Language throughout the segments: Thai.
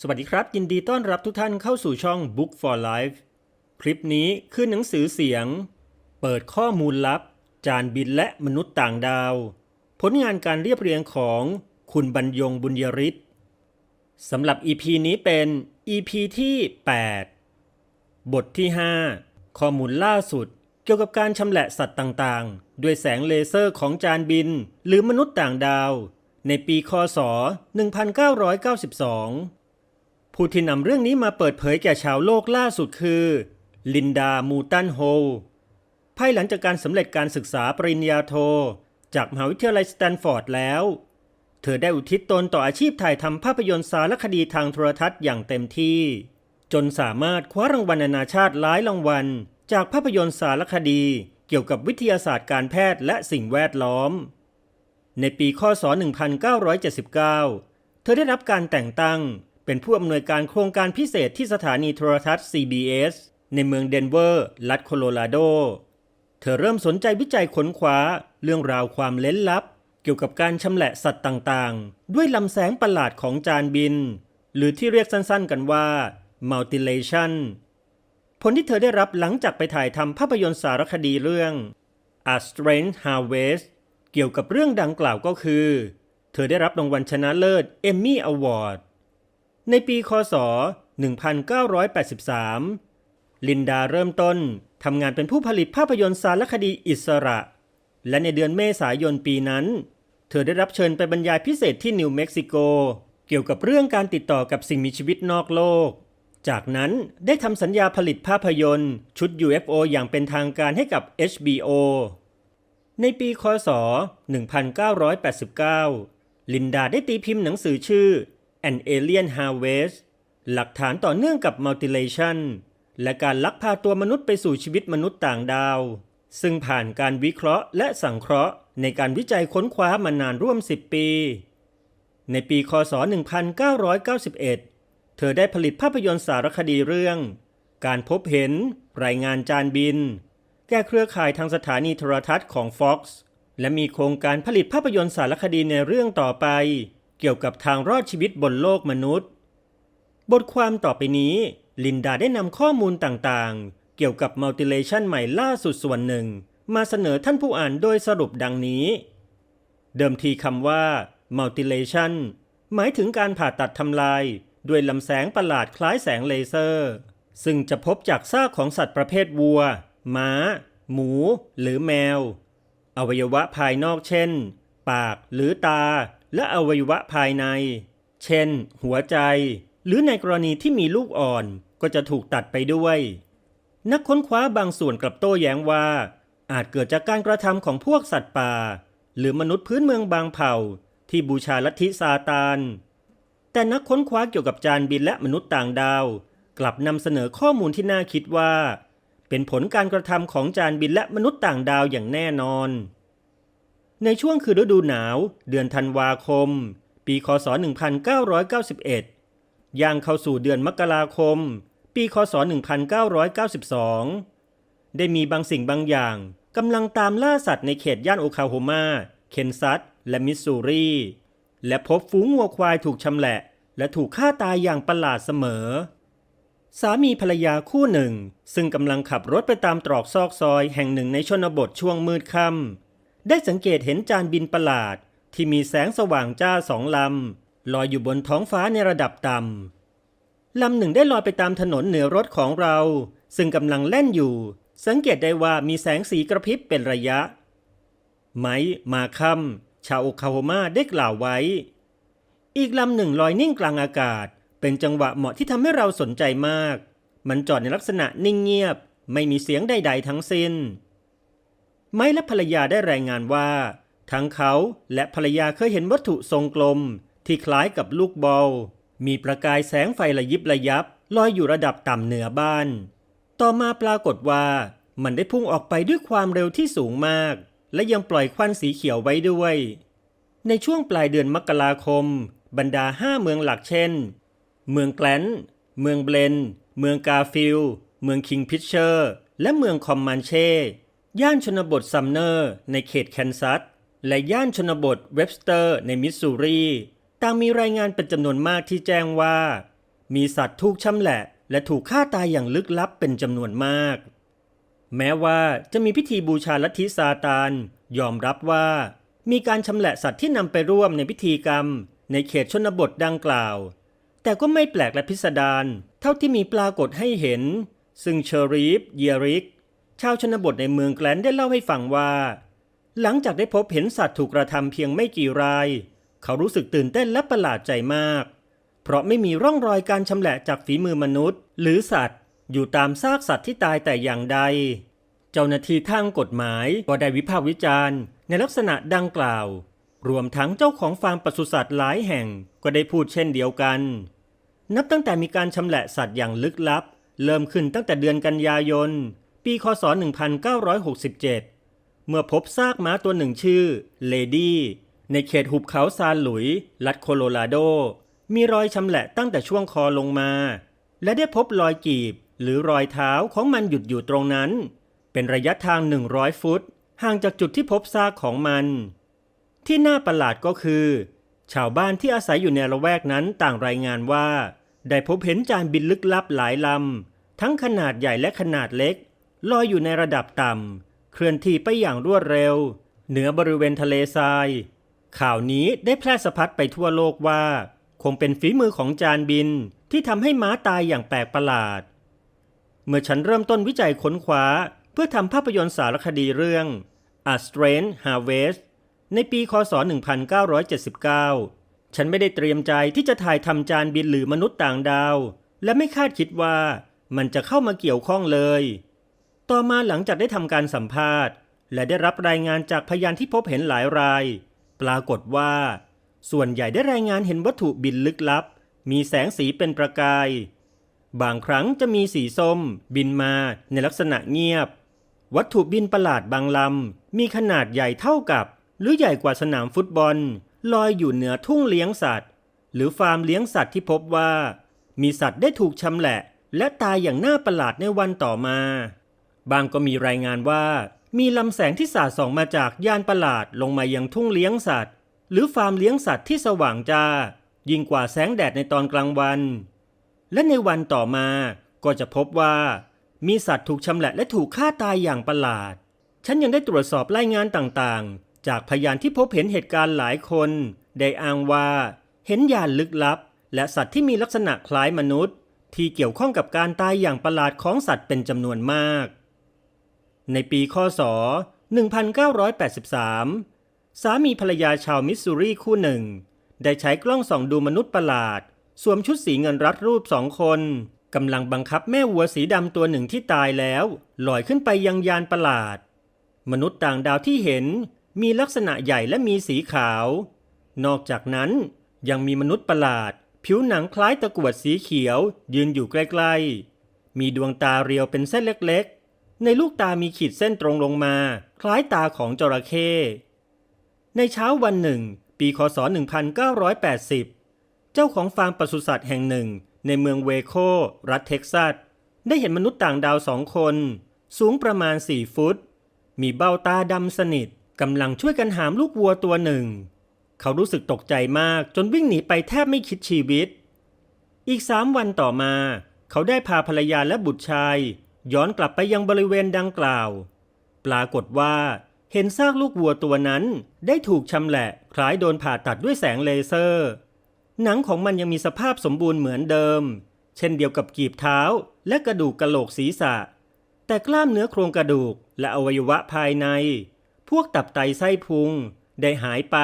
สวัสดีครับ ยินดีต้อนรับทุกท่านเข้าสู่ช่อง Book for Life คลิปนี้คือหนังสือเสียง เปิดข้อมูลลับ จานบินและมนุษย์ต่างดาว ผลงานการเรียบเรียงของคุณบรรยงบุญยริศสำหรับ EP นี้เป็น EP ที่ 8 บทที่ 5 ข้อมูลล่าสุด เกี่ยวกับการชำแหละสัตว์ต่างๆ ด้วยแสงเลเซอร์ของจานบิน หรือมนุษย์ต่างดาว ในปีคศ 1992 ผู้ที่นำเรื่องนี้มาเปิดเผยแก่ชาวโลกล่าสุดคือ ลินดา มูตันโฮภายหลังจากการสำเร็จการศึกษาปริญญาโท จากมหาวิทยาลัยสแตนฟอร์ดแล้ว เธอได้อุทิศตนต่ออาชีพถ่ายทำภาพยนตร์สารคดีทางโทรทัศน์อย่างเต็มที่ จนสามารถคว้ารางวัลนานาชาติหลายรางวัล จากภาพยนตร์สารคดี เกี่ยวกับวิทยาศาสตร์การแพทย์และสิ่งแวดล้อม ในปีคศ 1979 เธอได้รับการแต่งตั้ง เป็นผู้อำนวยการโครงการพิเศษที่สถานีโทรทัศน์ CBS ในเมืองเดนเวอร์ รัฐโคโลราโด เธอเริ่มสนใจวิจัยค้นคว้า เรื่องราวความเล้นลับ เกี่ยวกับการชำแหละสัตว์ต่างๆ ด้วยลำแสงประหลาดของจานบิน หรือที่เรียกสั้นๆ กันว่า Mutilation ผลที่เธอได้รับหลังจากไปถ่ายทำภาพยนตร์สารคดีเรื่อง A Strange Harvest เกี่ยวกับเรื่องดังกล่าวก็คือ เธอได้รับรางวัลชนะเลิศเอมมี่อวอร์ด ในปีคศ 1983 ลินดาเริ่มต้นทำงานเป็นผู้ผลิตภาพยนตร์สารคดีอิสระ และในเดือนเมษายนปีนั้น เธอได้รับเชิญไปบรรยายพิเศษที่นิวเม็กซิโก เกี่ยวกับเรื่องการติดต่อกับสิ่งมีชีวิตนอกโลก จากนั้นได้ทำสัญญาผลิตภาพยนตร์ ชุด UFO อย่างเป็นทางการให้กับ HBO ในปีคศ 1989 ลินดาได้ตีพิมพ์หนังสือชื่อ An Alien Harvest หลักฐานต่อเนื่องกับ Mutilation และการลักพาตัวมนุษย์ไปสู่ชีวิตมนุษย์ต่างดาว ซึ่งผ่านการวิเคราะห์และสังเคราะห์ ในการวิจัยค้นคว้ามานานร่วม 10 ปี ในปีคศ 1991 เธอได้ผลิตภาพยนตร์สารคดีเรื่อง การพบเห็น รายงานจานบิน แก่เครือข่ายทางสถานีโทรทัศน์ของ Fox และมีโครงการผลิตภาพยนตร์สารคดีในเรื่องต่อไป เกี่ยวกับทางรอดชีวิตบนโลกมนุษย์ บทความต่อไปนี้ ลินดาได้นำข้อมูลต่างๆ เกี่ยวกับ Mutilation ใหม่ล่าสุดส่วนหนึ่ง มาเสนอท่านผู้อ่านโดยสรุปดังนี้ เดิมทีคำว่า Mutilation หมายถึงการผ่าตัดทำลาย ด้วยลำแสงประหลาดคล้ายแสงเลเซอร์ ซึ่งจะพบจากซากของสัตว์ประเภทวัว ม้า หมู หรือแมว อวัยวะภายนอกเช่น ปากหรือตา และอวัยวะภายใน เช่น หัวใจ หรือในกรณีที่มีลูกอ่อนก็จะถูกตัดไปด้วย นักค้นคว้าบางส่วนกลับโต้แย้งว่า อาจเกิดจากการกระทำของพวกสัตว์ป่า หรือมนุษย์พื้นเมืองบางเผ่า ที่บูชาลัทธิซาตาน แต่นักค้นคว้าเกี่ยวกับจานบินและมนุษย์ต่างดาว กลับนำเสนอข้อมูลที่น่าคิดว่า เป็นผลการกระทำของจานบินและมนุษย์ต่างดาวอย่างแน่นอน ในช่วงคือฤดูหนาว เดือนธันวาคม ปีคศ 1991 ย่างเข้าสู่เดือนมกราคม ปีคศ 1992 ได้มีบางสิ่งบางอย่างกำลังตามล่าสัตว์ในเขตย่านโอคลาโฮมา เคนซัส และมิสซูรี และพบฝูงวัวควายถูกชำแหละ และถูกฆ่าตายอย่างประหลาดเสมอ สามีภรรยาคู่หนึ่ง ซึ่งกำลังขับรถไปตามตรอกซอกซอยแห่งหนึ่งในชนบทช่วงมืดค่ำ ได้สังเกตเห็นจานบินประหลาด ที่มีแสงสว่างจ้าสองลำลอยอยู่บนท้องฟ้าในระดับต่ำลำหนึ่งได้ลอยไปตามถนนเหนือรถของเรา ซึ่งกำลังเล่นอยู่ สังเกตได้ว่ามีแสงสีกระพริบเป็นระยะ ไมมาคัมชาวโอคาโฮมาได้กล่าวไว้ อีกลำหนึ่งลอยนิ่งกลางอากาศ เป็นจังหวะเหมาะที่ทำให้เราสนใจมาก มันจอดในลักษณะนิ่งเงียบ ไม่มีเสียงใด ๆ ทั้งสิ้น ไม้และภรรยาได้รายงานว่า ทั้งเขาและภรรยาเคยเห็นวัตถุทรงกลม ที่คล้ายกับลูกบอล มีประกายแสงไฟระยิบระยับลอยอยู่ระดับต่ำเหนือบ้าน ต่อมาปรากฏว่า มันได้พุ่งออกไปด้วยความเร็วที่สูงมาก และยังปล่อยควันสีเขียวไว้ด้วย ในช่วงปลายเดือนมกราคม บรรดาห้าเมืองหลักเช่น เมืองแกลน เมืองเบลน เมืองกาฟิล เมืองคิงพิชเชอร์ และเมืองคอมมันเช่ ย่านชนบทซัมเนอร์ ในเขตแคนซัส และย่านชนบทเวบสเตอร์ ในมิสซูรีต่างมีรายงานเป็นจำนวนมากที่แจ้งว่า มีสัตว์ถูกชำแหละ และถูกฆ่าตายอย่างลึกลับเป็นจำนวนมาก แม้ว่าจะมีพิธีบูชาลัทธิซาตาน ยอมรับว่า มีการชำแหละสัตว์ที่นำไปร่วมในพิธีกรรม ในเขตชนบทดังกล่าว แต่ก็ไม่แปลกและพิสดารเท่าที่มีปรากฏให้เห็น ซึ่งเชอรีฟเยริก ชาวชนบทในเมืองแกลนได้เล่าให้ฟังว่า หลังจากได้พบเห็นสัตว์ถูกกระทำเพียงไม่กี่ราย เขารู้สึกตื่นเต้นและประหลาดใจมาก เพราะไม่มีร่องรอยการชำแหละจากฝีมือมนุษย์ หรือสัตว์ อยู่ตามซากสัตว์ที่ตายแต่อย่างใด เจ้าหน้าที่ทางกฎหมายก็ได้วิพากษ์วิจารณ์ ในลักษณะดังกล่าว รวมทั้งเจ้าของฟาร์มปศุสัตว์หลายแห่งก็ได้พูดเช่นเดียวกัน นับตั้งแต่มีการชำแหละสัตว์อย่างลึกลับ เริ่มขึ้นตั้งแต่เดือนกันยายน ปีคศ 1967 เมื่อพบซากม้าตัวหนึ่งชื่อเลดี้ในเขตหุบเขาซานหลุย รัฐโคโลราโด มีรอยชำแหละตั้งแต่ช่วงคอลงมา และได้พบรอยกีบ หรือรอยเท้าของมันหยุดอยู่ตรงนั้น เป็นระยะทาง 100 ฟุต ห่างจากจุดที่พบซากของมัน ที่น่าประหลาดก็คือ ชาวบ้านที่อาศัยอยู่ในละแวกนั้นต่างรายงานว่า ได้พบเห็นจานบินลึกลับหลายลำทั้งขนาดใหญ่และขนาดเล็ก ลอยอยู่ในระดับต่ำ เคลื่อนที่ไปอย่างรวดเร็ว เหนือบริเวณทะเลทราย ข่าวนี้ได้แพร่สะพัดไปทั่วโลกว่า คงเป็นฝีมือของจานบินที่ทำให้ม้าตายอย่างแปลกประหลาด เมื่อฉันเริ่มต้นวิจัยค้นคว้า เพื่อทำภาพยนตร์สารคดีเรื่อง A Strange Harvest ในปีคศ 1979 ฉันไม่ได้เตรียมใจที่จะถ่ายทำจานบินหรือมนุษย์ต่างดาว และไม่คาดคิดว่ามันจะเข้ามาเกี่ยวข้องเลย ต่อมาหลังจากได้ทำการสัมภาษณ์ และได้รับรายงานจากพยานที่พบเห็นหลายราย ปรากฏว่า ส่วนใหญ่ได้รายงานเห็นวัตถุบินลึกลับ มีแสงสีเป็นประกาย บางครั้งจะมีสีส้ม บินมาในลักษณะเงียบ วัตถุบินประหลาดบางลำมีขนาดใหญ่เท่ากับ หรือใหญ่กว่าสนามฟุตบอล ลอยอยู่เหนือทุ่งเลี้ยงสัตว์ หรือฟาร์มเลี้ยงสัตว์ที่พบว่า มีสัตว์ได้ถูกชำแหละ และตายอย่างน่าประหลาดในวันต่อมา บางก็มีรายงานว่า มีลำแสงที่สาดส่องมาจากยานประหลาดลงมายังทุ่งเลี้ยงสัตว์ หรือฟาร์มเลี้ยงสัตว์ที่สว่างจ้า ยิ่งกว่าแสงแดดในตอนกลางวัน และในวันต่อมาก็จะพบว่า มีสัตว์ถูกชำแหละและถูกฆ่าตายอย่างประหลาด ฉันยังได้ตรวจสอบรายงานต่างๆ จากพยานที่พบเห็นเหตุการณ์หลายคน ได้อ้างว่า เห็นยานลึกลับ และสัตว์ที่มีลักษณะคล้ายมนุษย์ ที่เกี่ยวข้องกับการตายอย่างประหลาดของสัตว์เป็นจำนวนมาก ในปีคศ 1983 สามีภรรยาชาวมิสซูรีคู่หนึ่ง ได้ใช้กล้องส่องดูมนุษย์ประหลาด สวมชุดสีเงินรัดรูปสองคนกำลังบังคับแม่วัวสีดำตัวหนึ่งที่ตายแล้วลอยขึ้นไปยังยานประหลาด มนุษย์ต่างดาวที่เห็นมีลักษณะใหญ่และมีสีขาว นอกจากนั้นยังมีมนุษย์ประหลาด ผิวหนังคล้ายตะกรวดสีเขียวยืนอยู่ใกล้ๆ มีดวงตาเรียวเป็นเส้นเล็กๆ ในลูกตามีขีดเส้นตรงลงมา คล้ายตาของจระเข้ในเช้าวันหนึ่ง ปีคศ 1980 เจ้าของฟาร์มปศุสัตว์แห่งหนึ่ง ในเมืองเวโค รัฐเท็กซัส ได้เห็นมนุษย์ต่างดาวสองคน สูงประมาณ 4 ฟุต มีเบ้าตาดำสนิทกำลังช่วยกันหามลูกวัวตัวหนึ่ง เขารู้สึกตกใจมากจนวิ่งหนีไปแทบไม่คิดชีวิต อีกสามวันต่อมา เขาได้พาภรรยาและบุตรชาย ย้อนกลับไปยังบริเวณดังกล่าว ปรากฏว่าเห็นซากลูกวัวตัวนั้นได้ถูกชำแหละคล้ายโดนผ่าตัดด้วยแสงเลเซอร์ หนังของมันยังมีสภาพสมบูรณ์เหมือนเดิม เช่นเดียวกับกีบเท้าและกระดูกกระโหลกศีรษะ แต่กล้ามเนื้อโครงกระดูกและอวัยวะภายใน พวกตับไตไส้พุงได้หายไป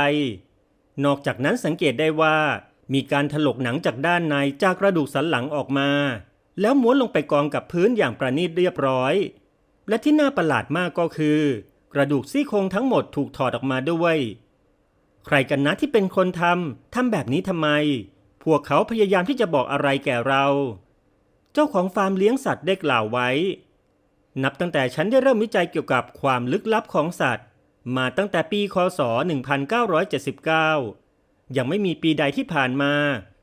นอกจากนั้นสังเกตได้ว่ามีการถลกหนังจากด้านในจากกระดูกสันหลังออกมา แล้วม้วนลงไปกองกับพื้นอย่างประณีตเรียบร้อย และที่น่าประหลาดมากก็คือ กระดูกซี่โครงทั้งหมดถูกถอดออกมาด้วย ใครกันนะที่เป็นคนทำทำแบบนี้ทำไม พวกเขาพยายามที่จะบอกอะไรแก่เรา เจ้าของฟาร์มเลี้ยงสัตว์ได้กล่าวไว้ นับตั้งแต่ฉันได้เริ่มวิจัยเกี่ยวกับความลึกลับของสัตว์ มาตั้งแต่ปีคศ 1979 ยังไม่มีปีใดที่ผ่านมา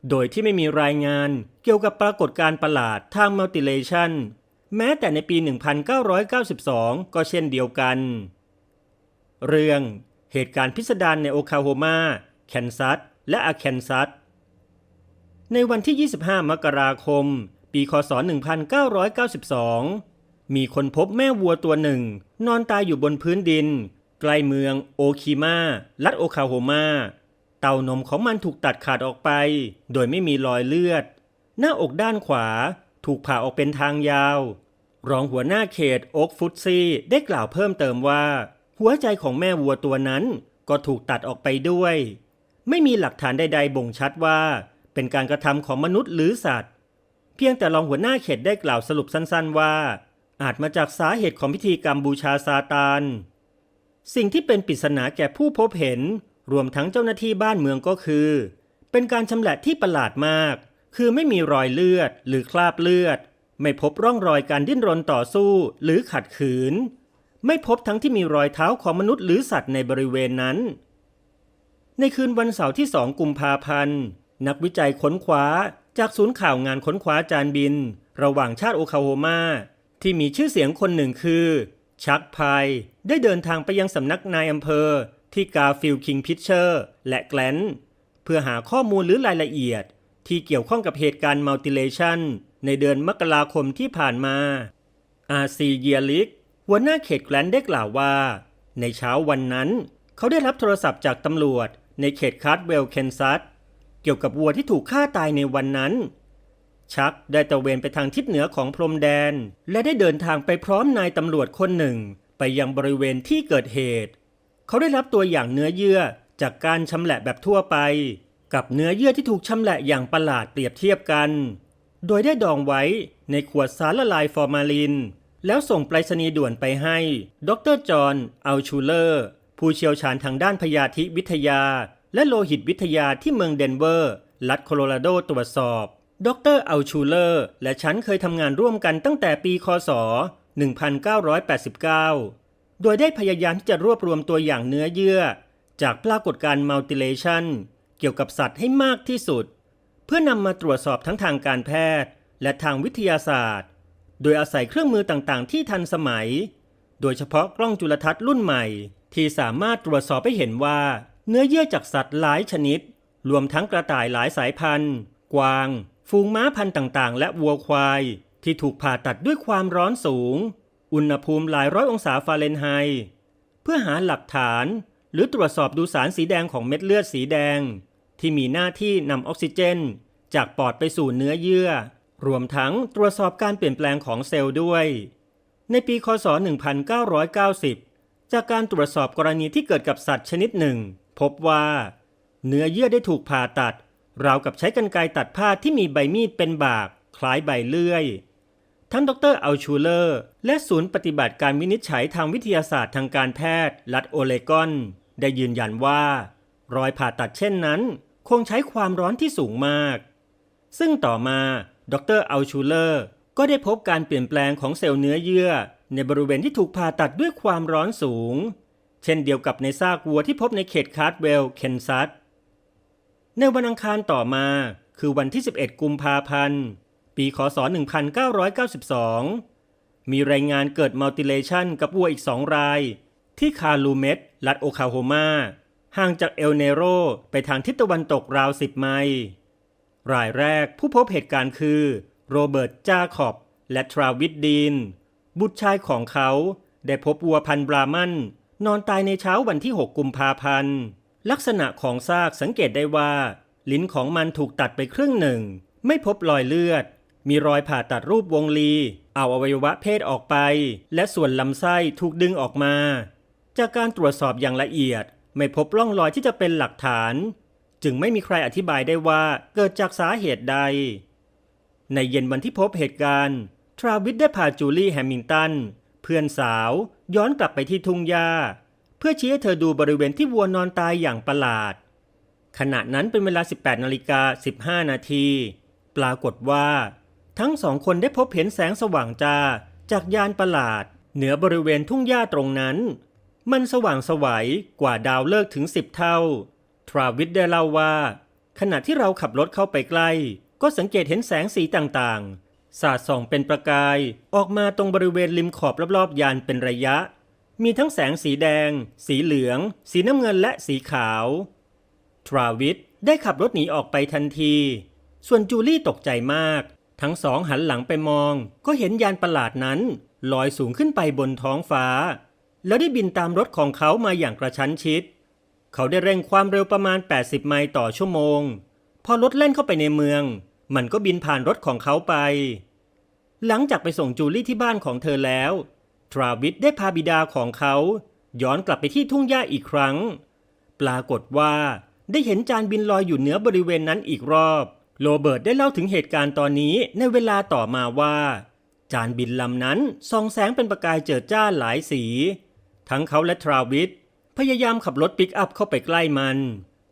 โดยที่ไม่มีรายงานเกี่ยวกับปรากฏการณ์ประหลาดทางมัลติเลชันแม้แต่ในปี 1992 ก็เช่นเดียวกัน เรื่องเหตุการณ์พิสดารในโอคลาโฮมาแคนซัส และอาแคนซัส ในวันที่ 25 มกราคม ปีคศ 1992 มีคนพบแม่วัวตัวหนึ่ง นอนตายอยู่บนพื้นดิน ใกล้เมืองโอคิมารัฐโอคลาโฮมา เต้านมของมันถูกตัดขาดออกไป โดยไม่มีรอยเลือด หน้าอกด้านขวาถูกผ่าออกเป็นทางยาว รองหัวหน้าเขตโอ๊กฟุตซี่ได้กล่าวเพิ่มเติมว่า หัวใจของแม่วัวตัวนั้นก็ถูกตัดออกไปด้วย ไม่มีหลักฐานใดๆบ่งชัดว่า เป็นการกระทำของมนุษย์หรือสัตว์ เพียงแต่รองหัวหน้าเขตได้กล่าวสรุปสั้นๆว่า อาจมาจากสาเหตุของพิธีกรรมบูชาซาตานสิ่งที่เป็นปริศนาแก่ผู้พบเห็น รวมทั้งเจ้าหน้าที่บ้านเมืองก็คือ เป็นการชำแหละที่ประหลาดมาก คือไม่มีรอยเลือดหรือคราบเลือด ไม่พบร่องรอยการดิ้นรนต่อสู้หรือขัดขืน ไม่พบทั้งที่มีรอยเท้าของมนุษย์หรือสัตว์ในบริเวณนั้น ในคืนวันเสาร์ที่2กุมภาพันธ์ นักวิจัยค้นคว้าจากศูนย์ข่าวงานค้นคว้าจานบิน ระหว่างชาติโอคลาโฮมาที่มีชื่อเสียงคนหนึ่งคือ ชักพายได้เดินทางไปยังสำนักนายอำเภอ ที่กาฟิลคิงพิชเชอร์และแกลนเพื่อหาข้อมูลหรือรายละเอียด ที่เกี่ยวข้องกับเหตุการณ์มัลติเลชันในเดือนมกราคมที่ผ่านมาอาซีเยียลิกหัวหน้าเขตแกลนได้กล่าวว่า ในเช้าวันนั้น เขาได้รับโทรศัพท์จากตำรวจ ในเขตคาร์ดเวลเคนซัสเกี่ยวกับวัวที่ถูกฆ่าตายในวันนั้น ชักได้ตะเวนไปทางทิศเหนือของพรมแดน และได้เดินทางไปพร้อมนายตำรวจคนหนึ่ง ไปยังบริเวณที่เกิดเหตุ เขาได้รับตัวอย่างเนื้อเยื่อจากการชำแหละแบบทั่วไป กับเนื้อเยื่อที่ถูกชำแหละอย่างประหลาดเปรียบเทียบกัน โดยได้ดองไว้ในขวดสารละลายฟอร์มาลิน แล้วส่งไปรษณีย์ด่วนไปให้ ดรจอห์นอัลชูเลอร์ ผู้เชี่ยวชาญทางด้านพยาธิวิทยา และโลหิตวิทยาที่เมืองเดนเวอร์ รัฐโคโลราโดตรวจสอบ ดรอัลชูเลอร์ และฉันเคยทำงานร่วมกันตั้งแต่ปีคศ 1989 โดยได้พยายามที่จะรวบรวมตัวอย่างเนื้อเยื่อ จากปรากฏการณ์มัลติเลชันเกี่ยวกับสัตว์ให้มากที่สุด เพื่อนำมาตรวจสอบทั้งทางการแพทย์ และทางวิทยาศาสตร์ โดยอาศัยเครื่องมือต่างๆ ที่ทันสมัย โดยเฉพาะกล้องจุลทรรศน์รุ่นใหม่ ที่สามารถตรวจสอบให้เห็นว่า เนื้อเยื่อจากสัตว์หลายชนิด รวมทั้งกระต่ายหลายสายพันธุ์ กวาง ฟูงม้าพันธุ์ต่างๆ และวัวควาย ที่ถูกผ่าตัดด้วยความร้อนสูง อุณหภูมิหลายร้อยองศาฟาเรนไฮต์เพื่อหาหลักฐาน หรือตรวจสอบดูสารสีแดงของเม็ดเลือดสีแดง ที่มีหน้าที่นำออกซิเจน จากปอดไปสู่เนื้อเยื่อ รวมทั้งตรวจสอบการเปลี่ยนแปลงของเซลล์ด้วย ในปีคศ 1990 จากการตรวจสอบกรณีที่เกิดกับสัตว์ชนิดหนึ่ง พบว่า เนื้อเยื่อได้ถูกผ่าตัดราวกับใช้กรรไกรตัดผ้าที่มีใบมีดเป็นบากคล้ายใบเลื่อย ทั้งดรอัลชูเลอร์ และศูนย์ปฏิบัติการวินิจฉัยทางวิทยาศาสตร์ทางการแพทย์ รัฐโอเลกอน ได้ยืนยันว่า รอยผ่าตัดเช่นนั้น คงใช้ความร้อนที่สูงมาก ซึ่งต่อมาดรอัลชูเลอร์ก็ได้พบการเปลี่ยนแปลงของเซลล์เนื้อเยื่อ ในบริเวณที่ถูกผ่าตัดด้วยความร้อนสูง เช่นเดียวกับในซากวัวที่พบในเขตคาร์ดเวลเคนซัสในวันอังคารต่อมา คือวันที่ 11 กุมภาพันธ์ ปีคศ 1992 มีรายงานเกิดมัลติเลชันกับวัวอีกสองราย ที่คาลูเมตรัฐโอคลาโฮมาห่างจากเอลเนโรไปทางทิศตะวันตกราว10ไมล์รายแรกผู้พบเหตุการณ์คือโรเบิร์ตจาคอบ และทราวิดดีน บุตรชายของเขาได้พบวัวพันธุ์บรามัน นอนตายในเช้าวันที่ 6 กุมภาพันธ์ ลักษณะของซากสังเกตได้ว่า ลิ้นของมันถูกตัดไปครึ่งหนึ่ง ไม่พบรอยเลือด มีรอยผ่าตัดรูปวงลี เอาอวัยวะเพศออกไป และส่วนลำไส้ถูกดึงออกมา จากการตรวจสอบอย่างละเอียด ไม่พบร่องรอยที่จะเป็นหลักฐาน จึงไม่มีใครอธิบายได้ว่าเกิดจากสาเหตุใด ในเย็นวันที่พบเหตุการณ์ ทราวิสได้พาจูลี่แฮมิงตัน เพื่อนสาวย้อนกลับไปที่ทุ่งหญ้า เพื่อชี้ให้เธอดูบริเวณที่วัวนอนตายอย่างประหลาดขณะนั้นเป็นเวลา 18นาฬิกา15 นาที ปรากฏว่า ทั้งสองคนได้พบเห็นแสงสว่างจ้าจากยานประหลาด เหนือบริเวณทุ่งหญ้าตรงนั้น มันสว่างสวัยกว่าดาวเลิกถึง10เท่า ทราวิสได้เล่าว่า ขณะที่เราขับรถเข้าไปใกล้ ก็สังเกตเห็นแสงสีต่างๆ สาดส่องเป็นประกายออกมาตรงบริเวณริมขอบรอบๆยานเป็นระยะ มีทั้งแสงสีแดง สีเหลือง สีน้ำเงินและสีขาว ทราวิสได้ขับรถหนีออกไปทันที ส่วนจูลี่ตกใจมาก ทั้งสองหันหลังไปมอง ก็เห็นยานประหลาดนั้น ลอยสูงขึ้นไปบนท้องฟ้า แล้วได้บินตามรถของเขามาอย่างกระชั้นชิด เขาได้เร่งความเร็วประมาณ 80 ไมล์ต่อชั่วโมง พอรถเล่นเข้าไปในเมือง มันก็บินผ่านรถของเขาไป หลังจากไปส่งจูลี่ที่บ้านของเธอแล้ว ทราวิสได้พาบิดาของเขา ย้อนกลับไปที่ทุ่งหญ้าอีกครั้ง ปรากฏว่าได้เห็นจานบินลอยอยู่เหนือบริเวณนั้นอีกรอบ โรเบิร์ตได้เล่าถึงเหตุการณ์ตอนนี้ในเวลาต่อมาว่า จานบินลำนั้นส่องแสงเป็นประกายเจิดจ้าหลายสี ทั้งเขาและทราวิสพยายามขับรถปิกอัพเข้าไปใกล้มัน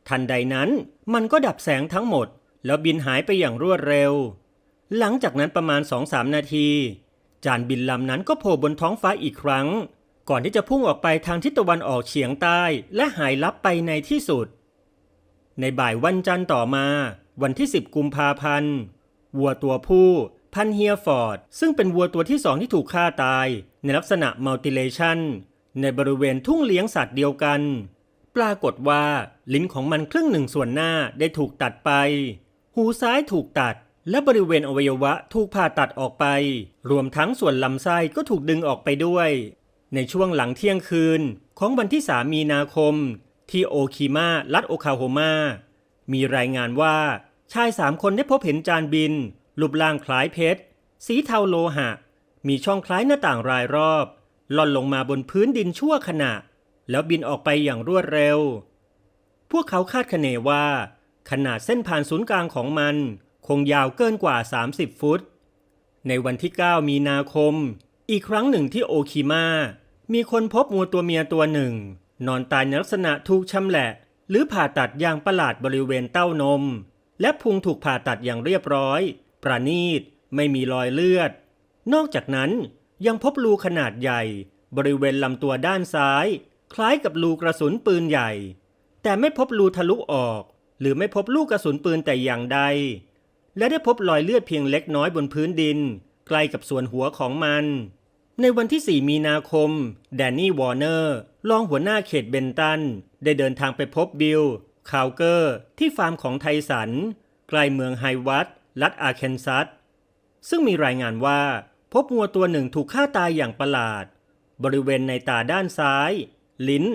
ทันใดนั้นมันก็ดับแสงทั้งหมด แล้วบินหายไปอย่างรวดเร็ว หลังจากนั้นประมาณ2-3นาที จานบินลำนั้นก็โผล่บนท้องฟ้าอีกครั้ง ก่อนที่จะพุ่งออกไปทางทิศตะวันออกเฉียงใต้และหายลับไปในที่สุด ในบ่ายวันจันทร์ต่อมา วันที่ 10 กุมภาพันธ์ วัวตัวผู้พันเฮียฟอร์ด ซึ่งเป็นวัวตัวที่สองที่ถูกฆ่าตาย ในลักษณะมัลติเลชันในบริเวณทุ่งเลี้ยงสัตว์เดียวกัน ปรากฏว่าลิ้นของมันครึ่งหนึ่งส่วนหน้าได้ถูกตัดไป หูซ้ายถูกตัด และบริเวณอวัยวะถูกผ่าตัดออกไป รวมทั้งส่วนลำไส้ก็ถูกดึงออกไปด้วย ในช่วงหลังเที่ยงคืนของวันที่ 3 มีนาคม ที่โอคิมารัฐโอคลาโฮมา มีรายงานว่า ชายสามคนได้พบเห็นจานบินรูปร่างคล้ายเพชร สีเทาโลหะ มีช่องคล้ายหน้าต่างรายรอบ ล่อนลงมาบนพื้นดินชั่วขณะ แล้วบินออกไปอย่างรวดเร็ว พวกเขาคาดคะเนว่า ขนาดเส้นผ่านศูนย์กลางของมัน คงยาวเกินกว่า 30 ฟุต ในวันที่ 9 มีนาคม อีกครั้งหนึ่งที่โอคิมามีคนพบงูตัวเมียตัวหนึ่ง นอนตายในลักษณะถูกชำแหละ หรือผ่าตัดอย่างประหลาดบริเวณเต้านม และพุงถูกผ่าตัดอย่างเรียบร้อย ประณีต ไม่มีรอยเลือด นอกจากนั้นยังพบรูขนาดใหญ่ บริเวณลำตัวด้านซ้าย คล้ายกับรูกระสุนปืนใหญ่ แต่ไม่พบรูทะลุออก หรือไม่พบลูกกระสุนปืนแต่อย่างใด และได้พบรอยเลือดเพียงเล็กน้อยบนพื้นดิน ใกล้กับส่วนหัวของมัน ในวันที่ 4 มีนาคม แดนนี่วอร์เนอร์รองหัวหน้าเขตเบนตัน ได้เดินทางไปพบบิล คาวเกอร์ ที่ฟาร์มของไทสันใกล้เมืองไฮวัตรัฐอาร์เคนซัส ซึ่งมีรายงานว่า พบงัวตัวหนึ่งถูกฆ่าตายอย่างประหลาด บริเวณในตาด้านซ้าย ลิ้น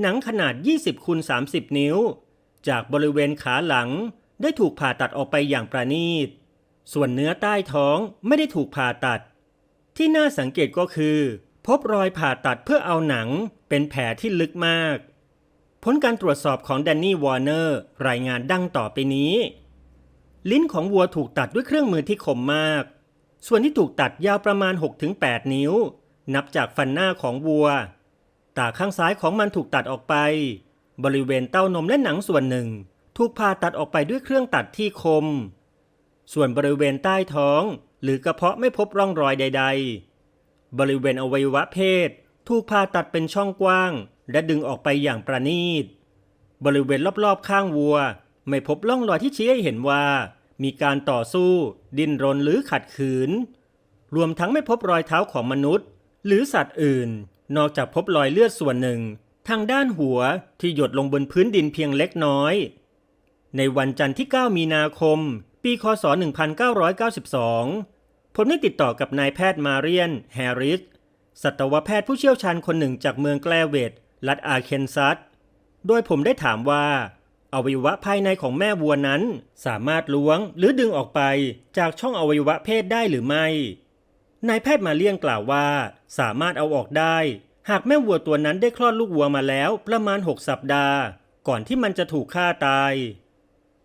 หนังขนาด 20คูณ30 นิ้ว จากบริเวณขาหลังได้ถูกผ่าตัดออกไปอย่างประณีต ส่วนเนื้อใต้ท้องไม่ได้ถูกผ่าตัด ที่น่าสังเกตก็คือ พบรอยผ่าตัดเพื่อเอาหนังเป็นแผลที่ลึกมาก ผลการตรวจสอบของแดนนี่วอร์เนอร์รายงานดังต่อไปนี้ ลิ้นของวัวถูกตัดด้วยเครื่องมือที่คมมาก ส่วนที่ถูกตัดยาวประมาณ 6-8 นิ้ว นับจากฟันหน้าของวัว ตาข้างซ้ายของมันถูกตัดออกไป บริเวณเต้านมและหนังส่วนหนึ่ง ถูกผ่าตัดออกไปด้วยเครื่องตัดที่คม ส่วนบริเวณใต้ท้อง หรือกระเพาะไม่พบร่องรอยใด ๆ บริเวณอวัยวะเพศ ถูกผ่าตัดเป็นช่องกว้าง และดึงออกไปอย่างประณีต บริเวณรอบๆข้างวัว ไม่พบร่องรอยที่ชี้ให้เห็นว่า มีการต่อสู้ ดิ้นรนหรือขัดขืน รวมทั้งไม่พบรอยเท้าของมนุษย์ หรือสัตว์อื่น นอกจากพบรอยเลือดส่วนหนึ่ง ทางด้านหัวที่หยดลงบนพื้นดินเพียงเล็กน้อย ในวันจันทร์ที่ 9 มีนาคม ปี คศ 1992 ผมได้ติดต่อกับนายแพทย์มาเรียน แฮร์ริสสัตวแพทย์ผู้เชี่ยวชาญคนหนึ่งจากเมืองแกลเวต รัฐอาเคนซัส โดยผมได้ถามว่าอวัยวะภายในของแม่วัวนั้น สามารถล้วงหรือดึงออกไปจากช่องอวัยวะเพศได้หรือไม่ นายแพทย์มาเลียนกล่าวว่า สามารถเอาออกได้ หากแม่วัวตัวนั้นได้คลอดลูกวัวมาแล้วประมาณ 6 สัปดาห์ ก่อนที่มันจะถูกฆ่าตาย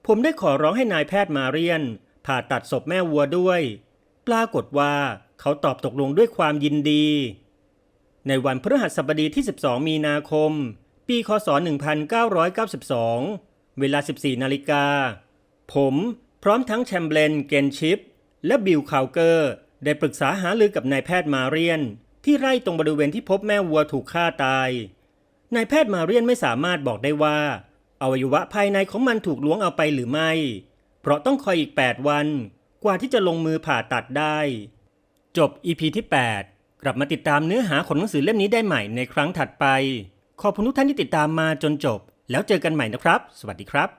ผมได้ขอร้องให้นายแพทย์มาเรียน ผ่าตัดศพแม่วัวด้วย ปรากฏว่าเขาตอบตกลงด้วยความยินดี ในวันพฤหัสบดีที่ 12 มีนาคม ปี คศ 1992 เวลา 14 นาฬิกา ผมพร้อมทั้งแชมเบลน เกนชิป และบิลคาวเกอร์ ได้ปรึกษาหารือกับนายแพทย์มาเรียน ที่ไร่ตรงบริเวณที่พบแม่วัวถูกฆ่าตาย นายแพทย์มาเรียนไม่สามารถบอกได้ว่า อวัยวะภายในของมันถูกล้วงเอาไปหรือไม่ เพราะต้องคอยอีก 8 วัน กว่าที่จะลงมือผ่าตัดได้ จบ EP ที่ 8 กลับมาติดตามเนื้อหาของหนังสือเล่มนี้ได้ใหม่ในครั้งถัดไป ขอบคุณทุกท่านที่ติดตามมาจนจบ แล้วเจอกันใหม่นะครับ สวัสดีครับ